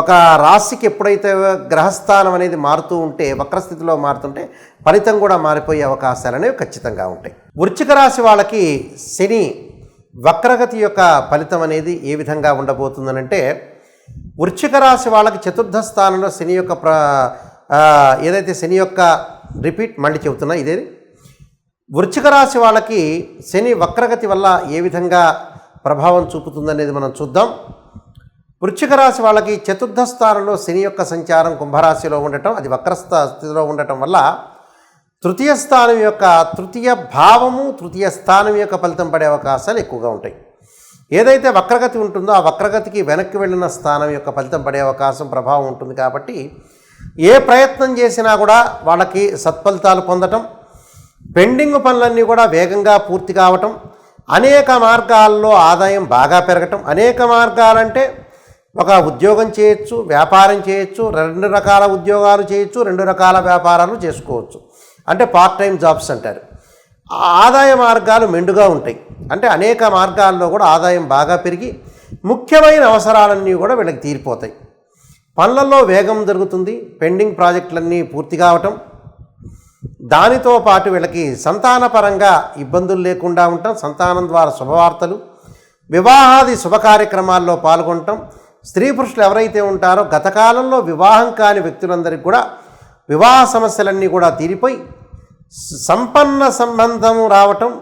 ఒక రాశికి ఎప్పుడైతే గ్రహస్థానం అనేది మారుతూ ఉంటే వక్రస్థితిలో మారుతుంటే ఫలితం కూడా మారిపోయే అవకాశాలు అనేవి ఖచ్చితంగా ఉంటాయి. వృచ్చిక రాశి వాళ్ళకి శని వక్రగతి యొక్క ఫలితం అనేది ఏ విధంగా ఉండబోతుందనంటే వృచ్చిక రాశి వాళ్ళకి చతుర్థ స్థానంలో శని యొక్క ప్ర ఏదైతే శని యొక్క రిపీట్ మళ్ళీ చెబుతున్నా ఇదేది? వృచ్చిక రాశి వాళ్ళకి శని వక్రగతి వల్ల ఏ విధంగా ప్రభావం చూపుతుందనేది మనం చూద్దాం. వృశ్చిక రాశి వాళ్ళకి చతుర్థ స్థానంలో శని యొక్క సంచారం కుంభరాశిలో ఉండటం అది వక్రస్థ స్థితిలో ఉండటం వల్ల తృతీయ స్థానం యొక్క తృతీయ భావము తృతీయ స్థానం యొక్క ఫలితం పడే అవకాశాలు ఎక్కువగా ఉంటాయి. ఏదైతే వక్రగతి ఉంటుందో ఆ వక్రగతికి వెనక్కి వెళ్ళిన స్థానం యొక్క ఫలితం పడే అవకాశం ప్రభావం ఉంటుంది కాబట్టి ఏ ప్రయత్నం చేసినా కూడా వాళ్ళకి సత్ఫలితాలు పొందటం పెండింగ్ పనులన్నీ కూడా వేగంగా పూర్తి కావటం అనేక మార్గాల్లో ఆదాయం బాగా పెరగటం అనేక మార్గాలంటే ఒక ఉద్యోగం చేయొచ్చు వ్యాపారం చేయొచ్చు రెండు రకాల ఉద్యోగాలు చేయొచ్చు రెండు రకాల వ్యాపారాలు చేసుకోవచ్చు. అంటే పార్ట్ టైం జాబ్స్ అంటారు. ఆదాయ మార్గాలు మెండుగా ఉంటాయి. అంటే అనేక మార్గాల్లో కూడా ఆదాయం బాగా పెరిగి ముఖ్యమైన అవసరాలన్నీ కూడా వీళ్ళకి తీరిపోతాయి. పనులలో వేగం జరుగుతుంది పెండింగ్ ప్రాజెక్టులన్నీ పూర్తి కావటం దానితో పాటు వీళ్ళకి సంతానపరంగా ఇబ్బందులు లేకుండా ఉండటం సంతానం ద్వారా శుభవార్తలు వివాహాది శుభ కార్యక్రమాల్లో పాల్గొనటం స్త్రీ పురుషులు ఎవరైతే ఉంటారో గతకాలంలో వివాహం కాని వ్యక్తులందరికీ కూడా వివాహ సమస్యలన్నీ కూడా తీరిపోయి సంపన్న సంబంధం రావటం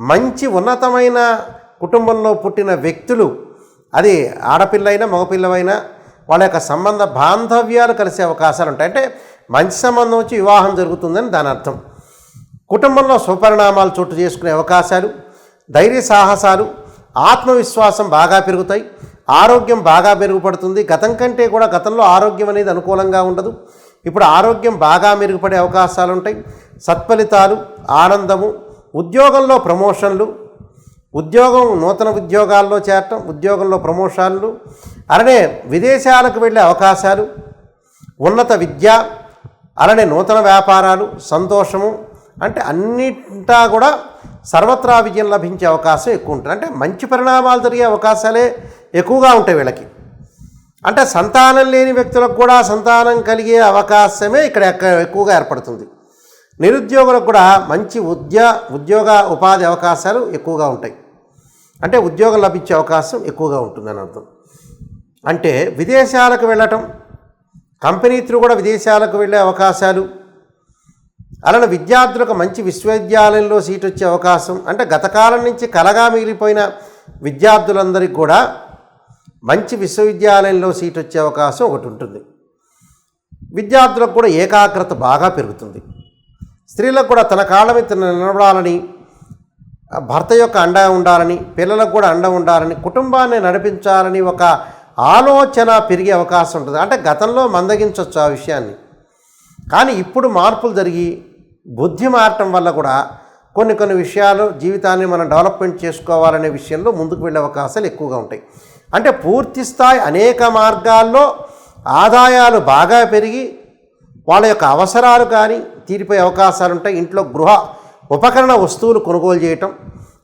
మంచి ఉన్నతమైన కుటుంబంలో పుట్టిన వ్యక్తులు అది ఆడపిల్లైనా మగపిల్లవైనా వాళ్ళ యొక్క సంబంధ బాంధవ్యాలు కలిసే అవకాశాలు ఉంటాయి. అంటే మంచి సంబంధం వచ్చి వివాహం జరుగుతుందని దాని అర్థం. కుటుంబంలో సుపరిణామాలు చోటు చేసుకునే అవకాశాలు ధైర్య సాహసాలు ఆత్మవిశ్వాసం బాగా పెరుగుతాయి. ఆరోగ్యం బాగా మెరుగుపడుతుంది. గతం కంటే కూడా గతంలో ఆరోగ్యం అనేది అనుకూలంగా ఉండదు. ఇప్పుడు ఆరోగ్యం బాగా మెరుగుపడే అవకాశాలు ఉంటాయి సత్ఫలితాలు ఆనందము ఉద్యోగంలో ప్రమోషన్లు ఉద్యోగం నూతన ఉద్యోగాల్లో చేరటం ఉద్యోగంలో ప్రమోషన్లు అలానే విదేశాలకు వెళ్ళే అవకాశాలు ఉన్నత విద్య అలానే నూతన వ్యాపారాలు సంతోషము అంటే అన్నింటా కూడా సర్వత్రా విజయం లభించే అవకాశం ఎక్కువ ఉంటుంది. అంటే మంచి పరిణామాలు జరిగే అవకాశాలే ఎక్కువగా ఉంటాయి వీళ్ళకి. అంటే సంతానం లేని వ్యక్తులకు కూడా సంతానం కలిగే అవకాశమే ఇక్కడ ఎక్కువగా ఏర్పడుతుంది. నిరుద్యోగులకు కూడా మంచి ఉద్య ఉద్యోగ ఉపాధి అవకాశాలు ఎక్కువగా ఉంటాయి. అంటే ఉద్యోగం లభించే అవకాశం ఎక్కువగా ఉంటుందని అర్థం. అంటే విదేశాలకు వెళ్ళటం కంపెనీ త్రూ కూడా విదేశాలకు వెళ్ళే అవకాశాలు అలానే విద్యార్థులకు మంచి విశ్వవిద్యాలయంలో సీట్ వచ్చే అవకాశం. అంటే గతకాలం నుంచి కలగా మిగిలిపోయిన విద్యార్థులందరికీ కూడా మంచి విశ్వవిద్యాలయంలో సీట్ వచ్చే అవకాశం ఒకటి ఉంటుంది. విద్యార్థులకు కూడా ఏకాగ్రత బాగా పెరుగుతుంది. స్త్రీలకు కూడా తన కాళ్ళ మీద నిలబడాలని భర్త యొక్క అండ ఉండాలని పిల్లలకు కూడా అండ ఉండాలని కుటుంబాన్ని నడిపించాలని ఒక ఆలోచన పెరిగే అవకాశం ఉంటుంది. అంటే గతంలో మందగించవచ్చు ఆ విషయాన్ని. కానీ ఇప్పుడు మార్పులు జరిగి బుద్ధి మారటం వల్ల కూడా కొన్ని కొన్ని విషయాలు జీవితాన్ని మనం డెవలప్మెంట్ చేసుకోవాలనే విషయంలో ముందుకు వెళ్ళే అవకాశాలు ఎక్కువగా ఉంటాయి. అంటే పూర్తి స్థాయి అనేక మార్గాల్లో ఆదాయాలు బాగా పెరిగి వాళ్ళ యొక్క అవసరాలు కానీ తీరిపోయే అవకాశాలు ఉంటాయి. ఇంట్లో గృహ ఉపకరణ వస్తువులు కొనుగోలు చేయటం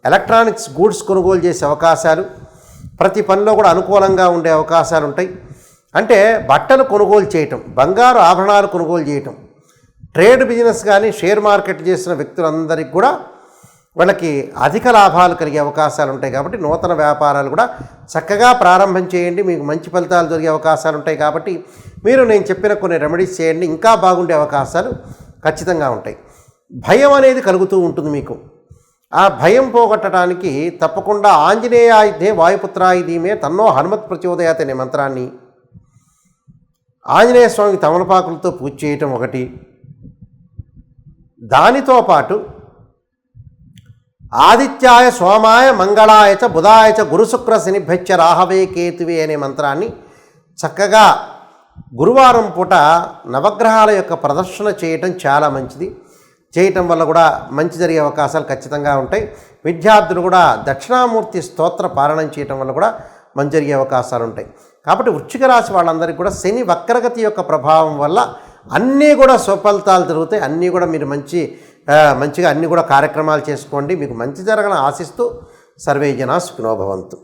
ఎలక్ట్రానిక్స్ గూడ్స్ కొనుగోలు చేసే అవకాశాలు ప్రతి పనిలో కూడా అనుకూలంగా ఉండే అవకాశాలు ఉంటాయి. అంటే బట్టలు కొనుగోలు చేయటం బంగారు ఆభరణాలు కొనుగోలు చేయటం ట్రేడ్ బిజినెస్ కానీ షేర్ మార్కెట్ చేసిన వ్యక్తులందరికీ కూడా వాళ్ళకి అధిక లాభాలు కలిగే అవకాశాలు ఉంటాయి కాబట్టి నూతన వ్యాపారాలు కూడా చక్కగా ప్రారంభం చేయండి. మీకు మంచి ఫలితాలు జరిగే అవకాశాలు ఉంటాయి కాబట్టి మీరు నేను చెప్పిన కొన్ని రెమెడీస్ చేయండి. ఇంకా బాగుండే అవకాశాలు ఖచ్చితంగా ఉంటాయి. భయం అనేది కలుగుతూ ఉంటుంది మీకు. ఆ భయం పోగొట్టడానికి తప్పకుండా ఆంజనేయాయుధే వాయుపుత్రాయుధీమే తన్నో హనుమత్ ప్రచోదయాత్ అనే మంత్రాన్ని ఆంజనేయ స్వామికి తమలపాకులతో పూజ చేయటం ఒకటి. దానితో పాటు ఆదిత్యాయ సోమాయ మంగళాయచ బుధాయచ గురుశుక్ర శనిభ్యచ్చ రాహవే కేతువే అనే మంత్రాన్ని చక్కగా గురువారం పూట నవగ్రహాల యొక్క ప్రదర్శన చేయటం చాలా మంచిది. చేయటం వల్ల కూడా మంచి జరిగే అవకాశాలు ఖచ్చితంగా ఉంటాయి. విద్యార్థులు కూడా దక్షిణామూర్తి స్తోత్ర పాలనం చేయటం వల్ల కూడా మంచి జరిగే అవకాశాలు ఉంటాయి. కాబట్టి వృశ్చిక రాశి వాళ్ళందరికీ కూడా శని వక్రగతి యొక్క ప్రభావం వల్ల అన్నీ కూడా సుఫలితాలు జరుగుతాయి. అన్నీ కూడా మీరు మంచి మంచిగా అన్నీ కూడా కార్యక్రమాలు చేసుకోండి. మీకు మంచి జరగని ఆశిస్తూ సర్వే జనా సుఖినోభవంతు